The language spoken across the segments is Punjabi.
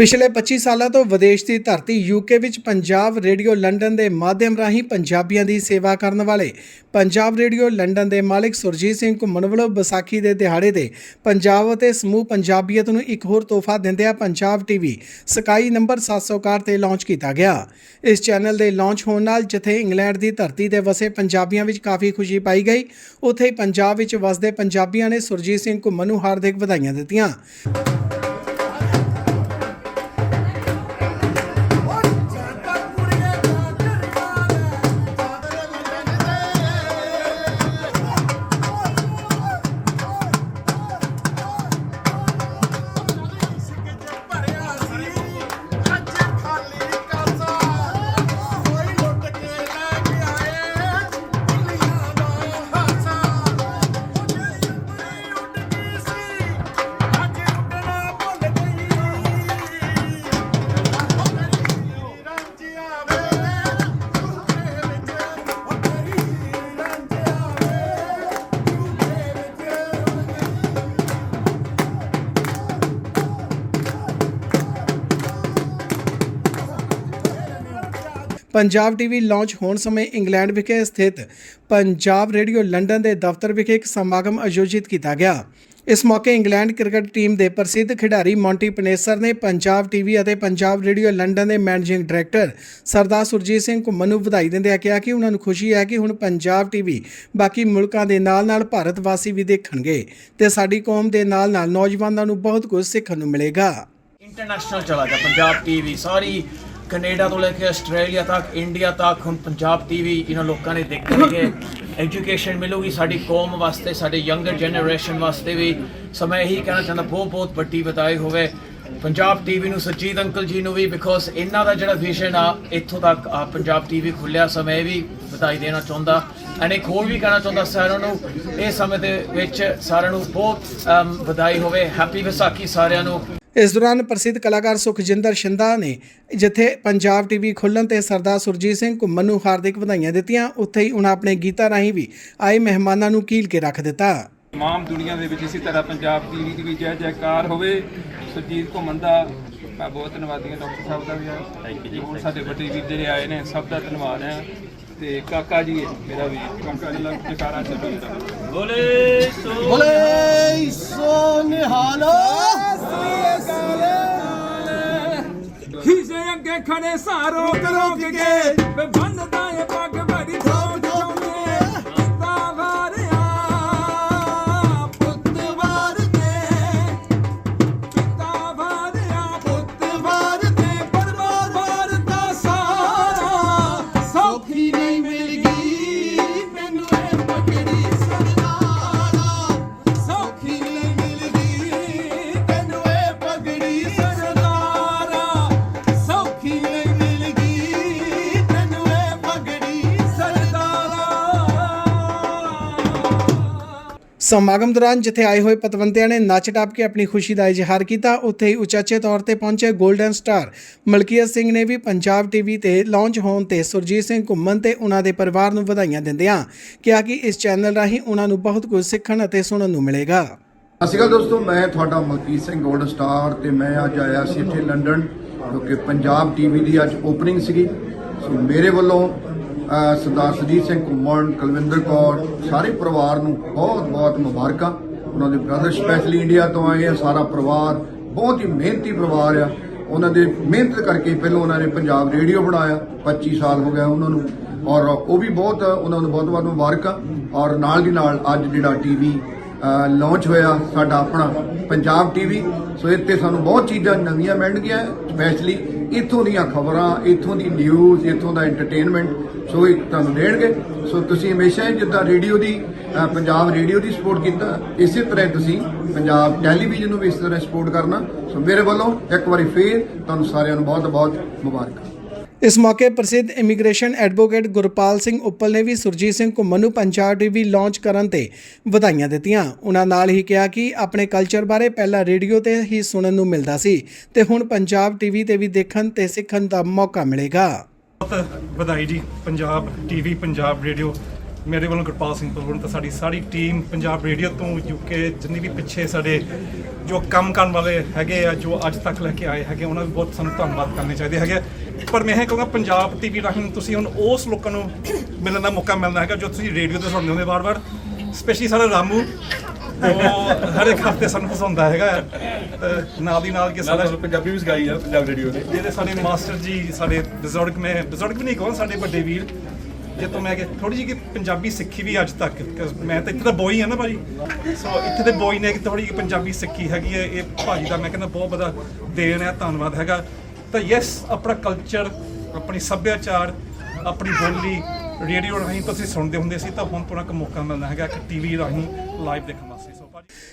ਪਿਛਲੇ 25 ਸਾਲਾਂ ਤੋਂ ਵਿਦੇਸ਼ ਦੀ ਧਰਤੀ ਯੂਕੇ ਵਿੱਚ ਪੰਜਾਬ ਰੇਡੀਓ ਲੰਡਨ ਦੇ ਮਾਧਿਅਮ ਰਾਹੀਂ ਪੰਜਾਬੀਆਂ ਦੀ ਸੇਵਾ ਕਰਨ ਵਾਲੇ ਪੰਜਾਬ ਰੇਡੀਓ ਲੰਡਨ ਦੇ ਮਾਲਕ ਸੁਰਜੀਤ ਸਿੰਘ ਘੁੰਮਣ ਵੱਲੋਂ ਵਿਸਾਖੀ ਦੇ ਦਿਹਾੜੇ ਤੇ ਪੰਜਾਬ ਅਤੇ ਸਮੂਹ ਪੰਜਾਬੀਅਤ ਨੂੰ ਇੱਕ ਹੋਰ ਤੋਹਫਾ ਦਿੰਦਿਆਂ ਪੰਜਾਬ ਟੀਵੀ ਸਕਾਈ ਨੰਬਰ 761 ਤੇ ਲਾਂਚ ਕੀਤਾ ਗਿਆ। ਇਸ ਚੈਨਲ ਦੇ ਲਾਂਚ ਹੋਣ ਨਾਲ ਜਿੱਥੇ ਇੰਗਲੈਂਡ ਦੀ ਧਰਤੀ ਤੇ ਵਸੇ ਪੰਜਾਬੀਆਂ ਵਿੱਚ ਕਾਫੀ ਖੁਸ਼ੀ ਪਾਈ ਗਈ, ਉੱਥੇ ਹੀ ਪੰਜਾਬ ਵਿੱਚ ਵਸਦੇ ਪੰਜਾਬੀਆਂ ਨੇ ਸੁਰਜੀਤ ਸਿੰਘ ਘੁੰਮਣ ਨੂੰ ਹਾਰਦਿਕ ਵਧਾਈਆਂ ਦਿੱਤੀਆਂ। ਪੰਜਾਬ ਟੀਵੀ ਲਾਂਚ ਹੋਣ ਸਮੇਂ ਇੰਗਲੈਂਡ ਵਿਖੇ ਸਥਿਤ ਪੰਜਾਬ ਰੇਡੀਓ ਲੰਡਨ ਦੇ ਦਫ਼ਤਰ ਵਿਖੇ ਇੱਕ ਸਮਾਗਮ ਆਯੋਜਿਤ ਕੀਤਾ ਗਿਆ। ਇਸ ਮੌਕੇ ਇੰਗਲੈਂਡ ਕ੍ਰਿਕਟ ਟੀਮ ਦੇ ਪ੍ਰਸਿੱਧ ਖਿਡਾਰੀ ਮੌਂਟੀ ਪਨੇਸਰ ਨੇ ਪੰਜਾਬ ਟੀਵੀ ਅਤੇ ਪੰਜਾਬ ਰੇਡੀਓ ਲੰਡਨ ਦੇ ਮੈਨੇਜਿੰਗ ਡਾਇਰੈਕਟਰ ਸਰਦਾਰ ਸੁਰਜੀਤ ਸਿੰਘ ਘੁੰਮਣ ਨੂੰ ਵਧਾਈ ਦਿੰਦਿਆਂ ਕਿਹਾ ਕਿ ਉਹਨਾਂ ਨੂੰ ਖੁਸ਼ੀ ਹੈ ਕਿ ਹੁਣ ਪੰਜਾਬ ਟੀਵੀ ਬਾਕੀ ਮੁਲਕਾਂ ਦੇ ਨਾਲ-ਨਾਲ ਭਾਰਤ ਵਾਸੀ ਵੀ ਦੇਖਣਗੇ ਤੇ ਸਾਡੀ ਕੌਮ ਦੇ ਨਾਲ-ਨਾਲ ਨੌਜਵਾਨਾਂ ਨੂੰ ਬਹੁਤ ਕੁਝ ਸਿੱਖਣ ਨੂੰ ਮਿਲੇਗਾ। ਇੰਟਰਨੈਸ਼ਨਲ ਚਲਾ ਗਿਆ ਪੰਜਾਬ ਟੀਵੀ ਸਾਰੀ ਕੈਨੇਡਾ ਤੋਂ ਲੈ ਕੇ ਆਸਟ੍ਰੇਲੀਆ ਤੱਕ, ਇੰਡੀਆ ਤੱਕ, ਹੁਣ ਪੰਜਾਬ ਟੀਵੀ ਇਹਨਾਂ ਲੋਕਾਂ ਨੇ ਦੇਖਣਗੇ। ਐਜੂਕੇਸ਼ਨ ਮਿਲੂਗੀ ਸਾਡੀ ਕੌਮ ਵਾਸਤੇ, ਸਾਡੇ ਯੰਗਰ ਜਨਰੇਸ਼ਨ ਵਾਸਤੇ ਵੀ। ਸਮੇਂ ਮੈਂ ਇਹੀ ਕਹਿਣਾ ਚਾਹੁੰਦਾ ਬਹੁਤ ਬਹੁਤ ਵੱਡੀ ਵਧਾਈ ਹੋਵੇ। ਪੰਜਾਬ ਟੀਵੀ ਨੂੰ ਸੁਰਜੀਤ ਅੰਕਲ ਜੀ ਨੂੰ ਵੀ ਬਿਕੋਜ਼ ਇਹਨਾਂ ਦਾ ਜਿਹੜਾ ਵਿਜ਼ਨ ਆ, ਇੱਥੋਂ ਤੱਕ ਆ ਪੰਜਾਬ ਟੀਵੀ ਖੁੱਲਿਆ। ਸਮੇਂ ਇਹ ਵੀ ਵਧਾਈ ਦੇਣਾ ਚਾਹੁੰਦਾ। ਐਂਡ ਇੱਕ ਹੋਰ ਵੀ ਕਹਿਣਾ ਚਾਹੁੰਦਾ ਸਾਰਿਆਂ ਨੂੰ, ਇਹ ਸਮੇਂ ਦੇ ਵਿੱਚ ਸਾਰਿਆਂ ਨੂੰ ਬਹੁਤ ਵਧਾਈ ਹੋਵੇ। ਹੈਪੀ ਵਿਸਾਖੀ ਸਾਰਿਆਂ ਨੂੰ। ਇਸ ਦੌਰਾਨ ਪ੍ਰਸਿੱਧ ਕਲਾਕਾਰ ਸੁਖਜਿੰਦਰ ਸ਼ਿੰਦਾ ਨੇ ਜਿੱਥੇ ਪੰਜਾਬ ਟੀਵੀ ਖੁੱਲਣ ਤੇ ਸਰਦਾਰ ਸੁਰਜੀਤ ਸਿੰਘ ਘੁੰਮਣ ਨੂੰ ਹਾਰਦਿਕ ਵਧਾਈਆਂ ਦਿੱਤੀਆਂ ਉੱਥੇ ਹੀ ਉਹਨਾਂ ਆਪਣੇ ਗੀਤਾਂ ਰਾਹੀਂ ਵੀ ਆਏ ਮਹਿਮਾਨਾਂ ਨੂੰ ਕੀਲ ਕੇ ਰੱਖ ਦਿੱਤਾ। ਤਮਾਮ ਦੁਨੀਆ ਦੇ ਵਿੱਚ ਇਸੇ ਤਰ੍ਹਾਂ ਪੰਜਾਬ ਟੀਵੀ ਦੀ ਵੀ ਜੈ ਜੈਕਾਰ ਹੋਵੇ ਸੁਰਜੀਤ ਘੁੰਮਣ ਦਾ ਮੈਂ ਬਹੁਤ ਧੰਨਵਾਦੀ ਹਾਂ ਡਾਕਟਰ ਸਾਹਿਬ ਦਾ ਵੀ ਆ ਥੈਂਕ ਯੂ ਜੀ ਹੋਰ ਸਾਡੇ ਵੱਡੇ ਵੀਰ ਜਿਹੜੇ ਆਏ ਨੇ ਸਭ ਦਾ ਧੰਨਵਾਦ ਹੈ ਤੇ ਕਾਕਾ ਜੀ ਮੇਰਾ ਵੀ ਕਾਕਾ ਜੀ ਲੱਗ ਜਕਾਰਾ ਚੱਲੀ ਬੋਲੇ ਸੋ ਨਿਹਾਲ ਖੜੇ ਸਾਰੋ ਕਰੋ ਕੇ ਵੇ ਬੰਨਦਾ ਏ ਪੱਗ ਸਮਾਗਮ ਦੌਰਾਨ ਜਿੱਥੇ ਆਏ ਹੋਏ ਪਤਵੰਤਿਆਂ ਨੇ ਨੱਚ ਟੱਪ ਕੇ ਆਪਣੀ ਖੁਸ਼ੀ ਦਾ ਇਜ਼ਹਾਰ ਕੀਤਾ, ਉੱਥੇ ਹੀ ਉਚਾਚੇ ਤੌਰ ਤੇ ਪਹੁੰਚੇ 골ਡਨ ਸਟਾਰ ਮਲਕੀਅਤ ਸਿੰਘ ਨੇ ਵੀ ਪੰਜਾਬ ਟੀਵੀ ਤੇ ਲਾਂਚ ਹੋਣ ਤੇ ਸੁਰਜੀਤ ਸਿੰਘ ਘੁੰਮਣ ਤੇ ਉਹਨਾਂ ਦੇ ਪਰਿਵਾਰ ਨੂੰ ਵਧਾਈਆਂ ਦਿੰਦਿਆਂ ਕਿਹਾ ਕਿ ਇਸ ਚੈਨਲ ਰਾਹੀਂ ਉਹਨਾਂ ਨੂੰ ਬਹੁਤ ਕੁਝ ਸਿੱਖਣ ਅਤੇ ਸੁਣਨ ਨੂੰ ਮਿਲੇਗਾ। ਸਤਿ ਸ਼੍ਰੀ ਅਕਾਲ ਦੋਸਤੋ, ਮੈਂ ਤੁਹਾਡਾ ਮਲਕੀਤ ਸਿੰਘ 골ਡ ਸਟਾਰ ਤੇ ਮੈਂ ਅੱਜ ਆਇਆ ਸੀ ਇੱਥੇ ਲੰਡਨ ਕਿਉਂਕਿ ਪੰਜਾਬ ਟੀਵੀ ਦੀ ਅੱਜ ਓਪਨਿੰਗ ਸੀਗੀ। ਸੋ ਮੇਰੇ ਵੱਲੋਂ ਸਰਦਾਰ ਸੁਰਜੀਤ ਸਿੰਘ ਘੁੰਮਣ ਕੁਲਵਿੰਦਰ ਕੌਰ, ਸਾਰੇ ਪਰਿਵਾਰ ਨੂੰ ਬਹੁਤ ਬਹੁਤ ਮੁਬਾਰਕਾਂ। ਉਹਨਾਂ ਦੇ ਬ੍ਰਦਰ ਸਪੈਸ਼ਲੀ ਇੰਡੀਆ ਤੋਂ ਆਏ ਆ, ਸਾਰਾ ਪਰਿਵਾਰ, ਬਹੁਤ ਹੀ ਮਿਹਨਤੀ ਪਰਿਵਾਰ ਆ। ਉਹਨਾਂ ਦੇ ਮਿਹਨਤ ਕਰਕੇ ਪਹਿਲਾਂ ਉਹਨਾਂ ਨੇ ਪੰਜਾਬ ਰੇਡੀਓ ਬਣਾਇਆ 25 ਸਾਲ ਹੋ ਗਿਆ ਉਹਨਾਂ ਨੂੰ। ਔਰ ਉਹ ਵੀ ਬਹੁਤ, ਉਹਨਾਂ ਨੂੰ ਬਹੁਤ ਬਹੁਤ ਮੁਬਾਰਕਾਂ। ਔਰ ਨਾਲ ਦੀ ਨਾਲ ਅੱਜ ਜਿਹੜਾ ਟੀਵੀ ਲਾਂਚ ਹੋਇਆ, ਸਾਡਾ ਆਪਣਾ ਪੰਜਾਬ ਟੀਵੀ ਸੋ ਇੱਥੇ ਸਾਨੂੰ ਬਹੁਤ ਚੀਜ਼ਾਂ ਨਵੀਆਂ ਮਿਲਣਗੀਆਂ ਸਪੈਸ਼ਲੀ ਇੱਥੋਂ ਦੀਆਂ ਖਬਰਾਂ, ਇੱਥੋਂ ਦੀ ਨਿਊਜ਼ ਇੱਥੋਂ ਦਾ ਐਂਟਰਟੇਨਮੈਂਟ ਸੋ ਇਹ ਤੁਹਾਨੂੰ ਦੇਣਗੇ। ਸੋ ਤੁਸੀਂ ਹਮੇਸ਼ਾ ਹੀ ਜਿੱਦਾਂ ਰੇਡੀਓ ਦੀ ਪੰਜਾਬ ਰੇਡੀਓ ਦੀ ਸਪੋਰਟ ਕੀਤਾ, ਇਸੇ ਤਰ੍ਹਾਂ ਤੁਸੀਂ ਪੰਜਾਬ ਟੈਲੀਵਿਜ਼ਨ ਨੂੰ ਵੀ ਇਸ ਤਰ੍ਹਾਂ ਸਪੋਰਟ ਕਰਨਾ। ਸੋ ਮੇਰੇ ਵੱਲੋਂ ਇੱਕ ਵਾਰੀ ਫੇਰ ਤੁਹਾਨੂੰ ਸਾਰਿਆਂ ਨੂੰ ਬਹੁਤ ਬਹੁਤ ਮੁਬਾਰਕਾਂ। ਇਸ ਮੌਕੇ ਪ੍ਰਸਿੱਧ ਇਮੀਗ੍ਰੇਸ਼ਨ ਐਡਵੋਕੇਟ ਗੁਰਪਾਲ ਸਿੰਘ ਉੱਪਲ ਨੇ ਵੀ ਸੁਰਜੀਤ ਸਿੰਘ ਘੁੰਮਣ ਨੂੰ ਪੰਜਾਬ ਟੀਵੀ ਲਾਂਚ ਕਰਨ ਤੇ ਵਧਾਈਆਂ ਦਿੱਤੀਆਂ। ਉਹਨਾਂ ਨਾਲ ਹੀ ਕਿਹਾ ਕਿ ਆਪਣੇ ਕਲਚਰ ਬਾਰੇ ਪਹਿਲਾਂ ਰੇਡੀਓ ਤੇ ਹੀ ਸੁਣਨ ਨੂੰ ਮਿਲਦਾ ਸੀ ਤੇ ਹੁਣ ਪੰਜਾਬ ਟੀਵੀ ਤੇ ਵੀ ਦੇਖਣ ਤੇ ਸਿੱਖਣ ਦਾ ਮੌਕਾ ਮਿਲੇਗਾ। ਬਹੁਤ ਵਧਾਈ ਜੀ, ਪੰਜਾਬ ਟੀਵੀ ਪੰਜਾਬ ਰੇਡੀਓ। ਮੇਰੇ ਵੱਲੋਂ ਗੁਰਪਾਲ ਸਿੰਘ ਪਲਵਨ ਤੇ ਸਾਡੀ ਸਾਰੀ ਟੀਮ ਪੰਜਾਬ ਰੇਡੀਓ ਤੋਂ ਯੂਕੇ ਜਿੰਨੇ ਵੀ ਪਿੱਛੇ ਸਾਡੇ ਜੋ ਕੰਮ ਕਰਨ ਵਾਲੇ ਹੈਗੇ ਆ, ਜੋ ਅੱਜ ਤੱਕ ਲੈ ਕੇ ਆਏ ਹੈਗੇ, ਉਹਨਾਂ ਨੂੰ ਬਹੁਤ ਸਾਨੂੰ ਧੰਨਵਾਦ ਕਰਨੇ ਚਾਹੀਦੇ ਹੈਗੇ। ਪਰ ਮੈਂ ਇਹ ਕਹੂੰਗਾ, ਪੰਜਾਬ ਟੀਵੀ ਰਾਹੀਂ ਤੁਸੀਂ ਹੁਣ ਉਸ ਲੋਕਾਂ ਨੂੰ ਮਿਲਣ ਦਾ ਮੌਕਾ ਮਿਲਣਾ ਹੈਗਾ, ਜੋ ਤੁਸੀਂ ਰੇਡੀਓ ਤੇ ਸੁਣਦੇ ਹੋ ਵਾਰ-ਵਾਰ। ਸਪੈਸ਼ਲੀ ਸਾਡਾ ਰਾਮੂ ਉਹ ਹਰ ਇੱਕ ਹਫ਼ਤੇ ਸਾਨੂੰ ਹਸਾਉਂਦਾ ਹੈਗਾ। ਅਹ ਨਾਲ ਦੀ ਨਾਲ ਕਿ ਸਾਡਾ ਪੰਜਾਬੀ ਵੀ ਸਿਖਾਈ ਆ ਪੰਜਾਬ ਰੇਡੀਓ ਨੇ। ਜਿਹੜੇ ਸਾਡੇ ਮਾਸਟਰ ਜੀ ਸਾਡੇ ਬਜ਼ੁਰਗ ਮੈਂ ਬਜ਼ੁਰਗ ਵੀ ਨਹੀਂ ਕਹਾਂ ਸਾਡੇ ਵੱਡੇ ਵੀਰ। ਜੇ ਤੋਂ ਮੈਂ ਕਿ ਥੋੜੀ ਜਿਹੀ ਕਿ ਪੰਜਾਬੀ ਸਿੱਖੀ ਵੀ ਅੱਜ ਤੱਕ। 'cause ਮੈਂ ਤਾਂ ਇੱਥੇ ਦਾ ਬੋਈ ਆ ਨਾ ਭਾਜੀ। ਸੋ ਇੱਥੇ ਦੇ ਬੋਈ ਨੇ ਕਿ ਥੋੜੀ ਜਿਹੀ ਪੰਜਾਬੀ ਸਿੱਖੀ ਹੈਗੀ ਹੈ। ਇਹ ਭਾਜੀ ਦਾ ਮੈਂ ਕਹਿੰਦਾ ਬਹੁਤ ਬੜਾ ਦੇਣ ਹੈ ਧੰਨਵਾਦ ਹੈਗਾ। ਤਾਂ ਯੈਸ ਆਪਣਾ ਕਲਚਰ ਆਪਣੀ ਸੱਭਿਆਚਾਰ ਆਪਣੀ ਬੋਲੀ ਰੇਡੀਓ ਰਾਹੀਂ ਤੁਸੀਂ ਸੁਣਦੇ ਹੁੰਦੇ ਸੀ ਤਾਂ ਹੁਣ ਤੋਂ ਇੱਕ ਮੌਕਾ ਮਿਲਦਾ ਹੈਗਾ ਕਿ ਟੀਵੀ ਰਾਹੀਂ ਲਾਈਵ ਦੇਖਣ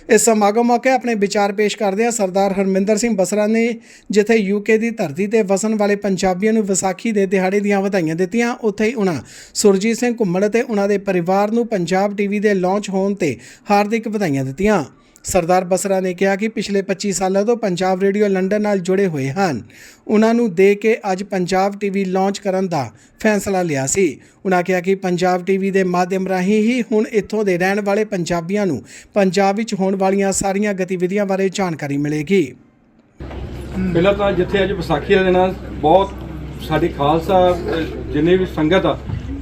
ਇਸ ਸਮਾਗਮ ਮੌਕੇ ਆਪਣੇ ਵਿਚਾਰ ਪੇਸ਼ ਕਰਦਿਆਂ ਸਰਦਾਰ ਹਰਮਿੰਦਰ ਸਿੰਘ ਬਸਰਾ ਨੇ ਜਿੱਥੇ ਯੂਕੇ ਦੀ ਧਰਤੀ ਤੇ ਵਸਣ ਵਾਲੇ ਪੰਜਾਬੀਆਂ ਨੂੰ ਵਿਸਾਖੀ ਦੇ ਦਿਹਾੜੇ ਦੀਆਂ ਵਧਾਈਆਂ ਦਿੱਤੀਆਂ, ਉੱਥੇ ਹੀ ਉਹਨਾਂ ਸੁਰਜੀਤ ਸਿੰਘ ਘੁੰਮਣ ਅਤੇ ਉਹਨਾਂ ਦੇ ਪਰਿਵਾਰ ਨੂੰ ਪੰਜਾਬ ਟੀਵੀ ਦੇ ਲਾਂਚ ਹੋਣ ਤੇ ਹਾਰਦਿਕ ਵਧਾਈਆਂ ਦਿੱਤੀਆਂ। ਸਰਦਾਰ ਬਸਰਾ ਨੇ ਕਿਹਾ ਕਿ ਪਿਛਲੇ 25 ਸਾਲਾਂ ਤੋਂ ਪੰਜਾਬ ਰੇਡੀਓ ਲੰਡਨ ਨਾਲ ਜੁੜੇ ਹੋਏ ਹਨ। ਉਹਨਾਂ ਨੂੰ ਦੇ ਕੇ ਅੱਜ ਪੰਜਾਬ ਟੀਵੀ ਲਾਂਚ ਕਰਨ ਦਾ ਫੈਸਲਾ ਲਿਆ ਸੀ। ਉਹਨਾਂ ਕਿਹਾ ਕਿ ਪੰਜਾਬ ਟੀਵੀ ਦੇ ਮਾਧਿਅਮ ਰਾਹੀਂ ਹੀ ਹੁਣ ਇੱਥੋਂ ਦੇ ਰਹਿਣ ਵਾਲੇ ਪੰਜਾਬੀਆਂ ਨੂੰ ਪੰਜਾਬ ਵਿੱਚ ਹੋਣ ਵਾਲੀਆਂ ਸਾਰੀਆਂ ਗਤੀਵਿਧੀਆਂ ਬਾਰੇ ਜਾਣਕਾਰੀ ਮਿਲੇਗੀ। ਪਹਿਲਾਂ ਤਾਂ ਜਿੱਥੇ ਅੱਜ ਵਿਸਾਖੀ ਦਾ ਦਿਨ ਬਹੁਤ ਸਾਡੀ ਖਾਲਸਾ ਜਿੰਨੇ ਵੀ ਸੰਗਤ ਆ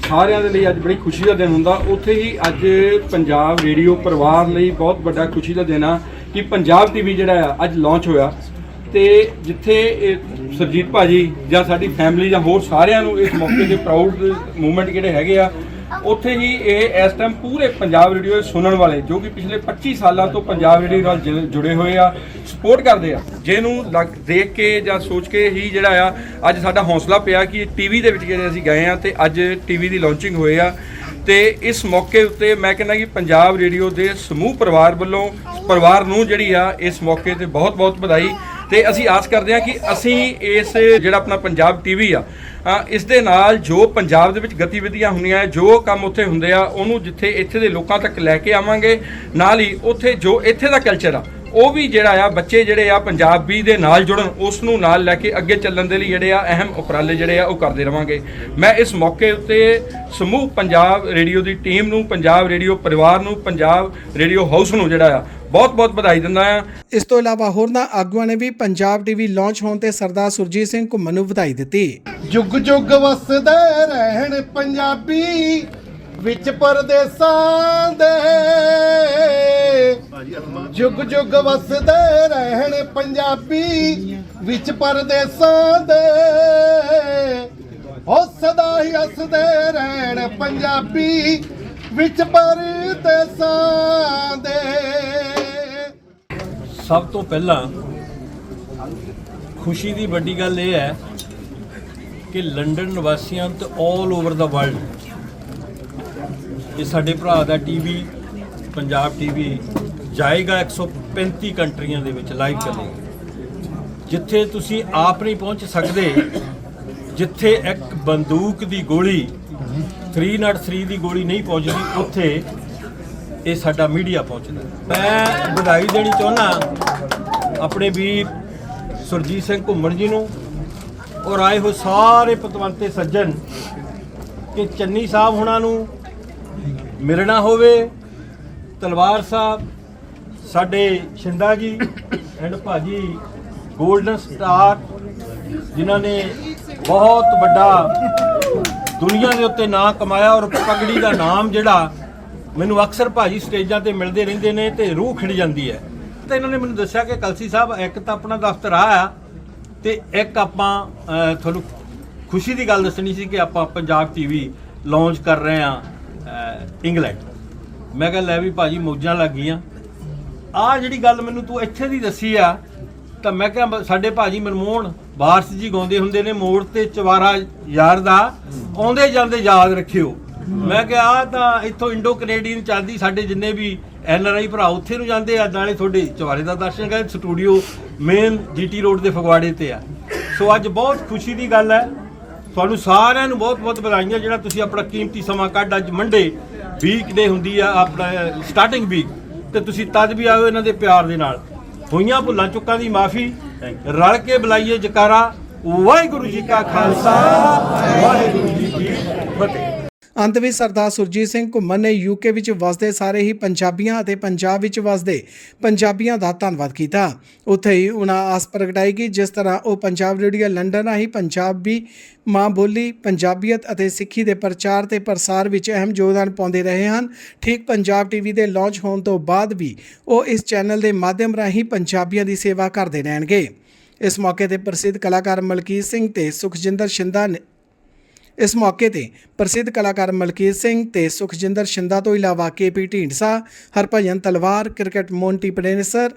ਸਾਰਿਆਂ ਦੇ ਲਈ ਅੱਜ ਬੜੀ ਖੁਸ਼ੀ ਦਾ ਦਿਨ ਹੁੰਦਾ। ਉੱਥੇ ਹੀ ਅੱਜ ਪੰਜਾਬ ਰੇਡੀਓ ਪਰਿਵਾਰ ਲਈ ਬਹੁਤ ਵੱਡਾ ਖੁਸ਼ੀ ਦਾ ਦਿਨ ਆ ਕਿ ਪੰਜਾਬ ਟੀਵੀ ਜਿਹੜਾ ਆ, ਅੱਜ ਲਾਂਚ ਹੋਇਆ। ਤੇ ਜਿੱਥੇ ਇਹ ਸਰਜੀਤ ਭਾਜੀ ਜਾਂ ਸਾਡੀ ਫੈਮਿਲੀ ਜਾਂ ਹੋਰ ਸਾਰਿਆਂ ਨੂੰ ਇਸ ਮੌਕੇ ਤੇ ਪ੍ਰਾਊਡ ਮੂਵਮੈਂਟ ਜਿਹੜੇ ਹੈਗੇ ਆ ਉੱਥੇ ਹੀ ਇਹ ਇਸ ਟਾਈਮ ਪੂਰੇ ਪੰਜਾਬ ਰੇਡੀਓ ਸੁਣਨ ਵਾਲੇ, ਜੋ ਕਿ ਪਿਛਲੇ 25 ਸਾਲਾਂ ਤੋਂ ਪੰਜਾਬ ਰੇਡੀਓ ਨਾਲ ਜੁ- ਜੁੜੇ ਹੋਏ ਆ ਸਪੋਰਟ ਕਰਦੇ ਆ। ਜਿਹਨੂੰ ਲੱਗ, ਦੇਖ ਕੇ ਜਾਂ ਸੋਚ ਕੇ ਹੀ ਜਿਹੜਾ ਆ, ਅੱਜ ਸਾਡਾ ਹੌਸਲਾ ਪਿਆ ਕਿ ਟੀਵੀ ਦੇ ਵਿੱਚ ਜਿਹੜੇ ਅਸੀਂ ਗਏ ਆ ਤੇ ਅੱਜ ਟੀਵੀ ਦੀ ਲਾਂਚਿੰਗ ਹੋਏ ਆ। ਤੇ ਇਸ ਮੌਕੇ ਉੱਤੇ ਮੈਂ ਕਹਿੰਦਾ ਕਿ ਪੰਜਾਬ ਰੇਡੀਓ ਦੇ ਸਮੂਹ ਪਰਿਵਾਰ ਵੱਲੋਂ, ਪਰਿਵਾਰ ਨੂੰ ਜਿਹੜੀ ਆ, ਇਸ ਮੌਕੇ ਤੇ ਬਹੁਤ ਬਹੁਤ ਵਧਾਈ। ਤੇ ਅਸੀਂ ਆਸ ਕਰਦੇ ਹਾਂ ਕਿ ਅਸੀਂ ਇਸ ਜਿਹੜਾ ਆਪਣਾ ਪੰਜਾਬ ਟੀਵੀ ਆ ਇਸ ਦੇ ਨਾਲ ਜੋ ਪੰਜਾਬ ਦੇ ਵਿੱਚ ਗਤੀਵਿਧੀਆਂ ਹੁੰਦੀਆਂ ਹੈ, ਜੋ ਕੰਮ ਉੱਥੇ ਹੁੰਦੇ ਆ ਉਹਨੂੰ ਜਿੱਥੇ ਇੱਥੇ ਦੇ ਲੋਕਾਂ ਤੱਕ ਲੈ ਕੇ ਆਵਾਂਗੇ ਨਾਲ ਹੀ ਉੱਥੇ ਜੋ ਇੱਥੇ ਦਾ ਕਲਚਰ ਆ ਉਹ ਵੀ ਜਿਹੜਾ ਆ ਬੱਚੇ ਜਿਹੜੇ ਆ ਪੰਜਾਬੀ ਦੇ ਨਾਲ ਜੁੜਨ ਉਸ ਨੂੰ ਨਾਲ ਲੈ ਕੇ ਅੱਗੇ ਚੱਲਣ ਦੇ ਲਈ ਜਿਹੜੇ ਆ ਅਹਿਮ ਉਪਰਾਲੇ ਜਿਹੜੇ ਆ ਉਹ ਕਰਦੇ ਰਵਾਂਗੇ। ਮੈਂ ਇਸ ਮੌਕੇ ਉੱਤੇ ਸਮੂਹ ਪੰਜਾਬ ਰੇਡੀਓ ਦੀ ਟੀਮ ਨੂੰ ਪੰਜਾਬ ਰੇਡੀਓ ਪਰਿਵਾਰ ਨੂੰ ਪੰਜਾਬ ਰੇਡੀਓ ਹਾਊਸ ਨੂੰ ਜਿਹੜਾ ਆ ਬਹੁਤ ਬਹੁਤ ਵਧਾਈ ਦਿੰਦਾ ਆ। ਇਸ ਤੋਂ ਇਲਾਵਾ ਹੋਰਨਾਂ ਆਗੂਆਂ ਨੇ ਵੀ ਪੰਜਾਬ ਟੀਵੀ ਲਾਂਚ ਹੋਣ ਤੇ ਸਰਦਾਰ ਸੁਰਜੀਤ ਸਿੰਘ ਘੁੰਮਣ ਨੂੰ ਵਧਾਈ ਦਿੱਤੀ। ਜੁਗ ਜੁਗ ਵਸਦੇ ਰਹਿਣ ਪੰਜਾਬੀ ਵਿੱਚ ਪਰਦੇਸਾਂ ਦੇ ਜੁਗ ਜੁਗ ਵਸਦੇ ਰਹਿਣ ਪੰਜਾਬੀ ਵਿੱਚ ਪਰਦੇਸਾਂ ਦੇ। ਹੋ ਸਦਾ ਹੀ ਹੱਸਦੇ ਰਹਿਣ ਪੰਜਾਬੀ ਵਿੱਚ ਪਰਦੇਸਾਂ ਦੇ। ਸਭ ਤੋਂ ਪਹਿਲਾਂ ਖੁਸ਼ੀ ਦੀ ਵੱਡੀ ਗੱਲ ਇਹ ਹੈ ਕਿ ਲੰਡਨ ਨਿਵਾਸੀਆਂ ਤੇ 올 ਓਵਰ ਦਾ ਵਰਲਡ ਇਹ ਸਾਡੇ ਭਰਾ ਦਾ ਟੀਵੀ ਪੰਜਾਬ ਟੀਵੀ ਜਾਏਗਾ 135 ਕੰਟਰੀਆਂ ਦੇ ਵਿੱਚ ਲਾਈਵ ਚੱਲੇਗਾ। ਜਿੱਥੇ ਤੁਸੀਂ ਆਪ ਨਹੀਂ ਪਹੁੰਚ ਸਕਦੇ ਜਿੱਥੇ ਇੱਕ ਬੰਦੂਕ ਦੀ ਗੋਲੀ 303 ਦੀ ਗੋਲੀ ਨਹੀਂ ਪਹੁੰਚਦੀ ਉੱਥੇ ਇਹ ਸਾਡਾ ਮੀਡੀਆ ਪਹੁੰਚਦਾ। ਮੈਂ ਵਧਾਈ ਦੇਣੀ ਚਾਹੁੰਦਾ ਆਪਣੇ ਵੀਰ ਸੁਰਜੀਤ ਸਿੰਘ ਘੁੰਮਣ ਜੀ ਨੂੰ ਔਰ ਆਏ ਹੋਏ ਸਾਰੇ ਪਤਵੰਤੇ ਸੱਜਣ ਕਿ ਚੰਨੀ ਸਾਹਿਬ ਹੁਣਾਂ ਨੂੰ ਮਿਲਣਾ ਹੋਵੇ ਤਲਵਾਰ ਸਾਹਿਬ ਸਾਡੇ ਸ਼ਿੰਦਾ ਜੀ ਐਂਡ ਭਾਜੀ 골ਡਨ ਸਟਾਰ ਜਿਨ੍ਹਾਂ ਨੇ ਬਹੁਤ ਵੱਡਾ ਦੁਨੀਆ ਦੇ ਉੱਤੇ ਨਾਂ ਕਮਾਇਆ ਔਰ ਪਗੜੀ ਦਾ ਨਾਮ ਜਿਹੜਾ ਮੈਨੂੰ ਅਕਸਰ ਭਾਜੀ ਸਟੇਜਾਂ ਤੇ ਮਿਲਦੇ ਰਹਿੰਦੇ ਨੇ ਤੇ ਰੂਹ ਖਿੜ ਜਾਂਦੀ ਹੈ। ਤੇ ਇਹਨਾਂ ਨੇ ਮੈਨੂੰ ਦੱਸਿਆ ਕਿ ਕਲਸੀ ਸਾਹਿਬ, ਇੱਕ ਤਾਂ ਆਪਣਾ ਦਫ਼ਤਰ ਆ ਆ ਤੇ ਇੱਕ ਆਪਾਂ ਤੁਹਾਨੂੰ ਖੁਸ਼ੀ ਦੀ ਗੱਲ ਦੱਸਣੀ ਸੀ ਕਿ ਆਪਾਂ ਪੰਜਾਬ ਟੀਵੀ ਲਾਂਚ ਕਰ ਰਹੇ ਆ ਇੰਗਲੈਂਡ ਮੈਂ ਕਿਹਾ ਲੈ ਵੀ ਭਾਜੀ ਮੌਜਾਂ ਲੱਗ ਗਈਆਂ। ਆ ਜਿਹੜੀ ਗੱਲ ਮੈਨੂੰ ਤੂੰ ਇੱਥੇ ਦੀ ਦੱਸੀ ਆ, ਤਾਂ ਮੈਂ ਕਿਹਾ ਬ- ਸਾਡੇ ਭਾਜੀ ਮਨਮੋਹਨ ਬਾਰਸ ਜੀ ਗਾਉਂਦੇ ਹੁੰਦੇ ਨੇ ਮੋੜ ਤੇ ਚਵਾਰਾ ਯਾਰ ਦਾ, ਆਉਂਦੇ ਜਾਂਦੇ ਯਾਦ ਰੱਖਿਓ। ਮੈਂ ਕਿਹਾ ਆ ਤਾਂ ਇੱਥੋਂ ਇੰਡੋ ਕੈਨੇਡੀਅਨ ਚੱਲਦੀ, ਸਾਡੇ ਜਿੰਨੇ ਵੀ ਐਨ ਆਰ ਆਈ ਭਰਾ ਉੱਥੇ ਨੂੰ ਜਾਂਦੇ ਆ, ਨਾਲੇ ਤੁਹਾਡੇ ਚਵਾਰੇ ਦਾ ਦਰਸ਼ਨ ਕਰ ਸਟੂਡੀਓ ਮੇਨ ਜੀਟੀ ਰੋਡ ਦੇ ਫਗਵਾੜੇ ਤੇ ਆ। ਸੋ ਅੱਜ ਬਹੁਤ ਖੁਸ਼ੀ ਦੀ ਗੱਲ ਹੈ। ਤੁਹਾਨੂੰ ਸਾਰਿਆਂ ਨੂੰ ਬਹੁਤ ਬਹੁਤ ਵਧਾਈਆਂ, ਜਿਹੜਾ ਤੁਸੀਂ ਆਪਣਾ ਕੀਮਤੀ ਸਮਾਂ ਕੱਢ ਅੱਜ ਮੰਡੇ ਵੀਕ ਡੇ ਹੁੰਦੀ ਆ, ਆਪਣਾ ਸਟਾਰਟਿੰਗ ਵੀਕ ਤੇ ਤੁਸੀਂ ਤਦ ਵੀ ਆਇਓ ਇਹਨਾਂ ਦੇ ਪਿਆਰ ਦੇ ਨਾਲ। ਹੋਈਆਂ ਭੁੱਲਾਂ ਚੁੱਕਾਂ ਦੀ ਮਾਫੀ। ਰਲ ਕੇ ਬੁਲਾਈਏ ਜਕਾਰਾ। ਵਾਹਿਗੁਰੂ ਜੀ ਕਾ ਖਾਲਸਾ, ਵਾਹਿਗੁਰੂ ਜੀ ਕੀ ਫਤਿਹ। ਅੰਤ ਵਿੱਚ ਸਰਦਾਰ ਸੁਰਜੀਤ ਸਿੰਘ ਘੁੰਮਣ ਨੇ ਯੂਕੇ ਵਿੱਚ ਵਸਦੇ ਸਾਰੇ ਹੀ ਪੰਜਾਬੀਆਂ ਅਤੇ ਪੰਜਾਬ ਵਿੱਚ ਵਸਦੇ ਪੰਜਾਬੀਆਂ ਦਾ ਧੰਨਵਾਦ ਕੀਤਾ। ਉੱਥੇ ਹੀ ਉਹਨਾਂ ਆਸ ਪ੍ਰਗਟਾਈ ਕਿ ਜਿਸ ਤਰ੍ਹਾਂ ਉਹ ਪੰਜਾਬ ਰੇਡੀਓ ਲੰਡਨ ਰਾਹੀਂ ਪੰਜਾਬੀ ਮਾਂ ਬੋਲੀ, ਪੰਜਾਬੀਅਤ ਅਤੇ ਸਿੱਖੀ ਦੇ ਪ੍ਰਚਾਰ ਤੇ ਪ੍ਰਸਾਰ ਵਿੱਚ ਅਹਿਮ ਯੋਗਦਾਨ ਪਾਉਂਦੇ ਰਹੇ ਹਨ। ਠੀਕ ਪੰਜਾਬ ਟੀਵੀ ਦੇ ਲਾਂਚ ਹੋਣ ਤੋਂ ਬਾਅਦ ਵੀ ਉਹ ਇਸ ਚੈਨਲ ਦੇ ਮਾਧਿਅਮ ਰਾਹੀਂ ਪੰਜਾਬੀਆਂ ਦੀ ਸੇਵਾ ਕਰਦੇ ਰਹਿਣਗੇ। ਇਸ ਮੌਕੇ ਤੇ ਪ੍ਰਸਿੱਧ ਕਲਾਕਾਰ ਮਲਕੀਤ ਸਿੰਘ ਤੇ ਸੁਖਜਿੰਦਰ ਸ਼ਿੰਦਾ ਇਸ ਮੌਕੇ ਤੇ ਪ੍ਰਸਿੱਧ ਕਲਾਕਾਰ ਮਲਕੀਤ ਸਿੰਘ ਤੇ ਸੁਖਜਿੰਦਰ ਸ਼ਿੰਦਾ ਤੋਂ ਇਲਾਵਾ KP Dhindsa, Harbhajan Talwar, cricket Monty Panesar,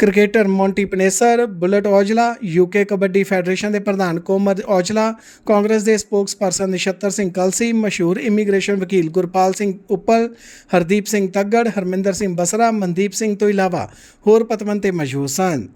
cricketer Monty Panesar, bullet Aujla UK kabaddi federation ਦੇ ਪ੍ਰਧਾਨ ਕੋਮਰ ਔਜਲਾ, ਕਾਂਗਰਸ ਦੇ ਸਪੋਕਸਪਰਸਨ ਨਿਸ਼ਤਰ ਸਿੰਘ ਕਲਸੀ, ਮਸ਼ਹੂਰ ਇਮੀਗ੍ਰੇਸ਼ਨ ਵਕੀਲ ਗੁਰਪਾਲ ਸਿੰਘ ਉੱਪਲ, ਹਰਦੀਪ ਸਿੰਘ ਤੱਗੜ, ਹਰਮਿੰਦਰ ਸਿੰਘ ਬਸਰਾ, ਮਨਦੀਪ ਸਿੰਘ ਤੋਂ ਇਲਾਵਾ ਹੋਰ ਪਤਵੰਤੇ ਮੌਜੂਦ ਸਨ।